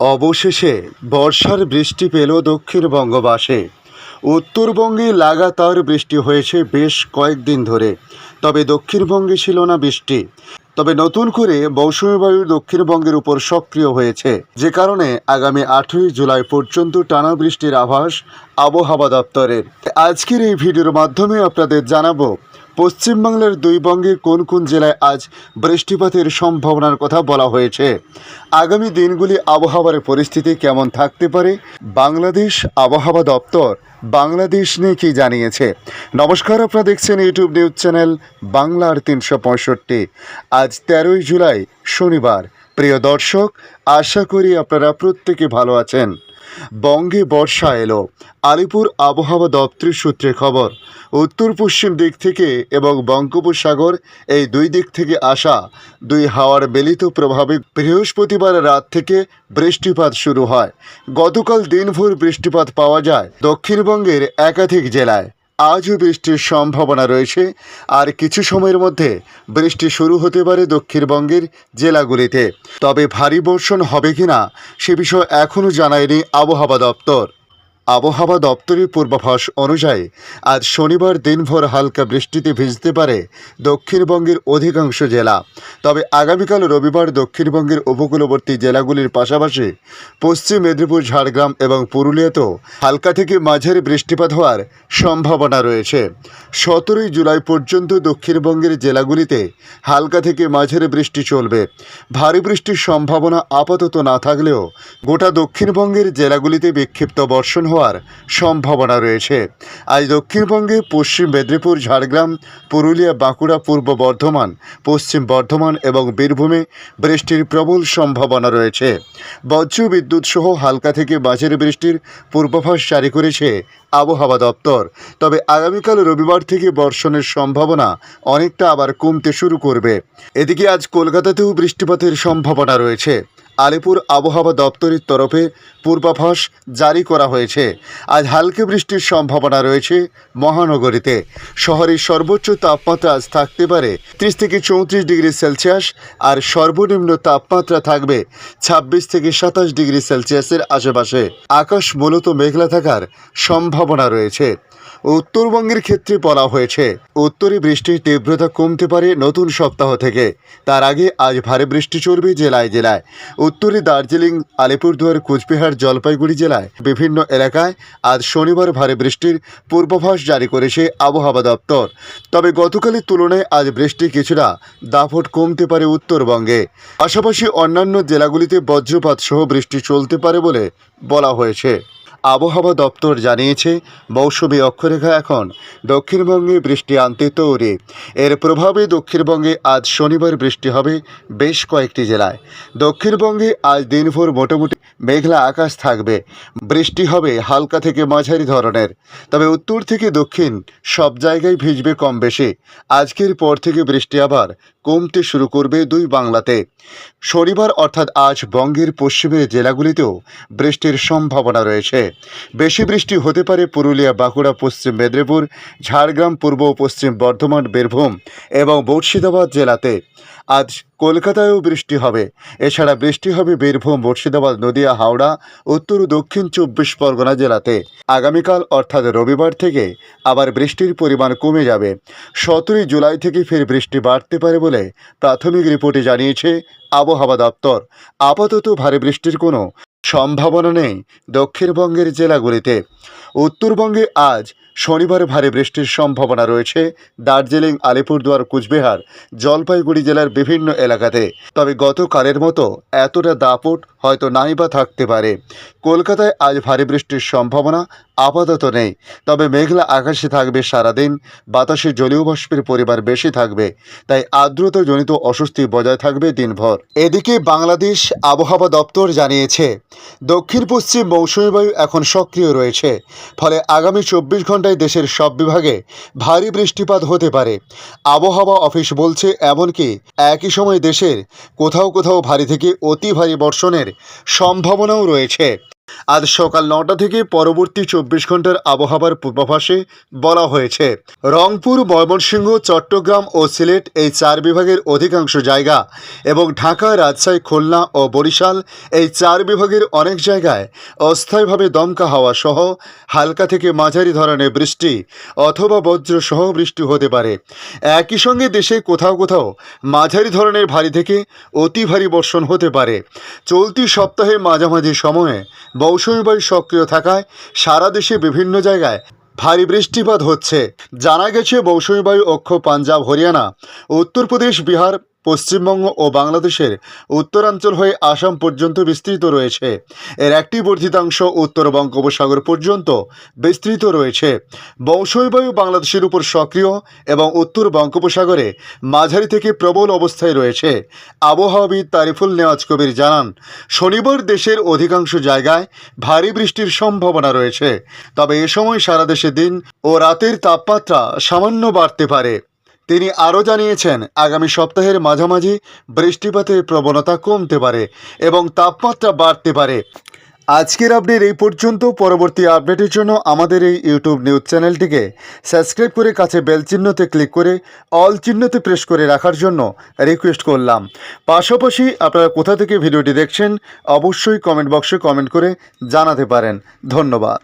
অবশেষে বর্ষার বৃষ্টি পেল দক্ষিণবঙ্গবাসে উত্তরবঙ্গে লাগাতার বৃষ্টি হয়েছে বেশ কয়েকদিন ধরে। তবে দক্ষিণবঙ্গে ছিল না বৃষ্টি। তবে নতুন করে মৌসুমী বায়ু দক্ষিণবঙ্গের উপর সক্রিয় হয়েছে। যে কারণে আগামী আঠেরোই জুলাই পর্যন্ত টানা বৃষ্টির আভাস আবহাওয়া দপ্তরের। আজকের এই ভিডিওর মাধ্যমে আপনাদের জানাব পশ্চিমবাংলার দুই বঙ্গের কোন কোন জেলায় আজ বৃষ্টিপাতের সম্ভাবনার কথা বলা হয়েছে? আগামী দিনগুলি আবহাওয়ার পরিস্থিতি কেমন থাকতে পারে? বাংলাদেশ আবহাওয়া দপ্তর বাংলাদেশ নিয়ে কি জানিয়েছে? নমস্কার, আপনারা দেখছেন ইউটিউব নিউজ চ্যানেল বাংলার তিনশো পঁয়ষট্টি। আজ তেরোই জুলাই, শনিবার। প্রিয় দর্শক, আশা করি আপনারা প্রত্যেকে ভালো আছেন। বঙ্গে বর্ষা এলো। আলিপুর আবহাওয়া দপ্তরের সূত্রে খবর উত্তর পশ্চিম দিক থেকে এবং বঙ্গোপসাগর এই দুই দিক থেকে আসা দুই হাওয়ার বেলিত প্রভাবে বৃহস্পতিবার রাত থেকে বৃষ্টিপাত শুরু হয়। গতকাল দিনভর বৃষ্টিপাত পাওয়া যায় দক্ষিণবঙ্গের একাধিক জেলায়। আজও বৃষ্টির সম্ভাবনা রয়েছে। আর কিছু সময়ের মধ্যে বৃষ্টি শুরু হতে পারে দক্ষিণবঙ্গের জেলাগুলিতে। তবে ভারী বর্ষণ হবে কিনা সে বিষয়ে এখনও জানায়নি আবহাওয়া দপ্তর। আবহাওয়া দপ্তরের পূর্বাভাস অনুযায়ী আজ শনিবার দিনভর হালকা বৃষ্টিতে ভিজতে পারে দক্ষিণবঙ্গের অধিকাংশ জেলা। তবে আগামীকাল রবিবার দক্ষিণবঙ্গের উপকূলবর্তী জেলাগুলির পাশাপাশি পশ্চিম মেদিনীপুর, ঝাড়গ্রাম এবং পুরুলিয়াতেও হালকা থেকে মাঝারি বৃষ্টিপাত হওয়ার সম্ভাবনা রয়েছে। সতেরোই জুলাই পর্যন্ত দক্ষিণবঙ্গের জেলাগুলিতে হালকা থেকে মাঝারি বৃষ্টি চলবে। ভারী বৃষ্টির সম্ভাবনা আপাতত না থাকলেও গোটা দক্ষিণবঙ্গের জেলাগুলিতে বিক্ষিপ্ত বর্ষণ হওয়ার সম্ভাবনা রয়েছে। আজ দক্ষিণবঙ্গে, পশ্চিম মেদিনীপুর, ঝাড়গ্রাম, পুরুলিয়া, বাঁকুড়া, পূর্ব বর্ধমান, পশ্চিম বর্ধমান এবং বীরভূমে বৃষ্টির প্রবল সম্ভাবনা রয়েছে। বজ্র বিদ্যুৎ সহ হালকা থেকে মাঝারি বৃষ্টির পূর্বাভাস জারি করেছে আবহাওয়া দপ্তর। তবে আগামীকাল রবিবার থেকে বর্ষণের সম্ভাবনা অনেকটা আবার কমতে শুরু করবে। এদিকে আজ কলকাতাতেও বৃষ্টিপাতের সম্ভাবনা রয়েছে। আলিপুর আবহাওয়া দপ্তরের তরফে পূর্বাভাস জারি করা হয়েছে। আজ হালকা বৃষ্টির সম্ভাবনা রয়েছে মহানগরীতে। শহরের সর্বোচ্চ তাপমাত্রা আজ থাকতে পারে ত্রিশ থেকে চৌত্রিশ ডিগ্রি সেলসিয়াস আর সর্বনিম্ন তাপমাত্রা থাকবে ছাব্বিশ থেকে সাতাশ ডিগ্রি সেলসিয়াসের আশেপাশে। আকাশ মূলত মেঘলা থাকার সম্ভাবনা রয়েছে। উত্তরবঙ্গের ক্ষেত্রে বলা হয়েছে, উত্তরে বৃষ্টির তীব্রতা কমতে পারে নতুন সপ্তাহ থেকে। তার আগে আজ ভারী বৃষ্টি চলবে জেলায় জেলায়। উত্তরে দার্জিলিং, আলিপুরদুয়ার, কোচবিহার, জলপাইগুড়ি জেলায় বিভিন্ন এলাকায় আজ শনিবার ভারী বৃষ্টির পূর্বাভাস জারি করেছে আবহাওয়া দপ্তর। তবে গতকালের তুলনায় আজ বৃষ্টি কিছুটা দাফট কমতে পারে উত্তরবঙ্গে। পাশাপাশি অন্যান্য জেলাগুলিতে বজ্রপাত সহ বৃষ্টি চলতে পারে বলে বলা হয়েছে। আবহাওয়া দপ্তর জানিয়েছে, মৌসুমি অক্ষরেখা এখন দক্ষিণবঙ্গে বৃষ্টি আনতে তৈরি। এর প্রভাবে দক্ষিণবঙ্গে আজ শনিবার বৃষ্টি হবে বেশ কয়েকটি জেলায়। দক্ষিণবঙ্গে আজ দিনভর মোটামুটি মেঘলা আকাশ থাকবে। বৃষ্টি হবে হালকা থেকে মাঝারি ধরনের। তবে উত্তর থেকে দক্ষিণ সব জায়গায় ভিজবে কম বেশি। আজকের পর থেকে বৃষ্টি আবার কমতে শুরু করবে দুই বাংলাতে। শনিবার অর্থাৎ আজ বঙ্গের পশ্চিমের জেলাগুলিতেও বৃষ্টির সম্ভাবনা রয়েছে। বেশি বৃষ্টি হতে পারে পুরুলিয়া, বাঁকুড়া, পশ্চিম মেদিনীপুর, ঝাড়গ্রাম, পূর্ব ও পশ্চিম বর্ধমান, বীরভূম এবং মুর্শিদাবাদ জেলাতে। আজ কলকাতায়ও বৃষ্টি হবে। এছাড়া বৃষ্টি হবে বীরভূম, মুর্শিদাবাদ, নদিয়া, হাওড়া, উত্তর ও দক্ষিণ চব্বিশ পরগনা জেলাতে। আগামীকাল অর্থাৎ রবিবার থেকে আবার বৃষ্টির পরিমাণ কমে যাবে। সতেরোই জুলাই থেকে ফের বৃষ্টি বাড়তে পারে বলে প্রাথমিক রিপোর্টে জানিয়েছে আবহাওয়া দপ্তর। আপাতত ভারী বৃষ্টির কোনো সম্ভাবনা নেই দক্ষিণবঙ্গের জেলাগুলিতে। উত্তরবঙ্গে আজ শনিবার ভারী বৃষ্টির সম্ভাবনা রয়েছে। দার্জিলিং, আলিপুরদুয়ার, কুচবিহার, জলপাইগুড়ি জেলার বিভিন্ন এলাকাতে। তবে গতকালের মতো এতটা দাপট হয়তো নাই বা থাকতে পারে। কলকাতায় আজ ভারী বৃষ্টির সম্ভাবনা আপাতত নেই। তবে মেঘলা আকাশে থাকবে সারাদিন, বাতাসে জলীয় বাষ্পের পরিমাণ বেশি থাকবে, তাই আর্দ্রতাজনিত অস্বস্তি বজায় থাকবে দিনভর। এদিকে বাংলাদেশ আবহাওয়া দপ্তর জানিয়েছে দক্ষিণ পশ্চিম মৌসুমী বায়ু এখন সক্রিয় রয়েছে, ফলে আগামী চব্বিশ ঘন্টায় দেশের সব বিভাগে ভারী বৃষ্টিপাত হতে পারে। আবহাওয়া অফিস বলছে, এমনকি একই সময় দেশের কোথাও কোথাও ভারী থেকে অতি ভারী বর্ষণের সম্ভাবনাও রয়েছে। আজ সকাল নটা থেকে পরবর্তী চব্বিশ ঘণ্টার আবহাওয়ার পূর্বাভাসে বলা হয়েছে, রংপুর, ময়মনসিংহ, চট্টগ্রাম ও সিলেট এই চার বিভাগের অধিকাংশ জায়গা এবং ঢাকা, রাজশাহী, খুলনা ও বরিশাল এই চার বিভাগের অনেক জায়গায় অস্থায়ীভাবে দমকা হাওয়া সহ হালকা থেকে মাঝারি ধরনের বৃষ্টি অথবা বজ্র সহ বৃষ্টি হতে পারে। একই সঙ্গে দেশে কোথাও কোথাও মাঝারি ধরনের ভারী থেকে অতি ভারী বর্ষণ হতে পারে। চলতি সপ্তাহে মাঝামাঝি সময়ে মৌসুমী সক্রিয় থাকায় সারা দেশে বিভিন্ন জায়গায় ভারী বৃষ্টিপাত হচ্ছে। জানা গেছে মৌসুমি বায়ু অক্ষ পাঞ্জাব, হরিয়ানা, উত্তরপ্রদেশ, বিহার পশ্চিমবঙ্গ ও বাংলাদেশের উত্তরাঞ্চল হয়ে আসাম পর্যন্ত বিস্তৃত রয়েছে। এর একটি বর্ধিতাংশ উত্তর বঙ্গোপসাগর পর্যন্ত বিস্তৃত রয়েছে। মৌসুমী বায়ু বাংলাদেশের উপর সক্রিয় এবং উত্তর বঙ্গোপসাগরে মাঝারি থেকে প্রবল অবস্থায় রয়েছে। আবহাওয়াবিদ তারিফুল নেওয়াজ কবির জানান, শনিবার দেশের অধিকাংশ জায়গায় ভারী বৃষ্টির সম্ভাবনা রয়েছে। তবে এ সময় সারা দেশে দিন ও রাতের তাপমাত্রা সামান্য বাড়তে পারে। তিনি আরও জানিয়েছেন, আগামী সপ্তাহের মাঝামাঝি বৃষ্টিপাতের প্রবণতা কমতে পারে এবং তাপমাত্রা বাড়তে পারে। আজকের আপডেট এই পর্যন্ত। পরবর্তী আপডেটের জন্য আমাদের এই ইউটিউব নিউজ চ্যানেলটিকে সাবস্ক্রাইব করে কাছে বেল চিহ্নতে ক্লিক করে অল চিহ্নতে প্রেস করে রাখার জন্য রিকোয়েস্ট করলাম। পাশাপাশি আপনারা কোথা থেকে ভিডিওটি দেখছেন, অবশ্যই কমেন্ট বক্সে কমেন্ট করে জানাতে পারেন। ধন্যবাদ।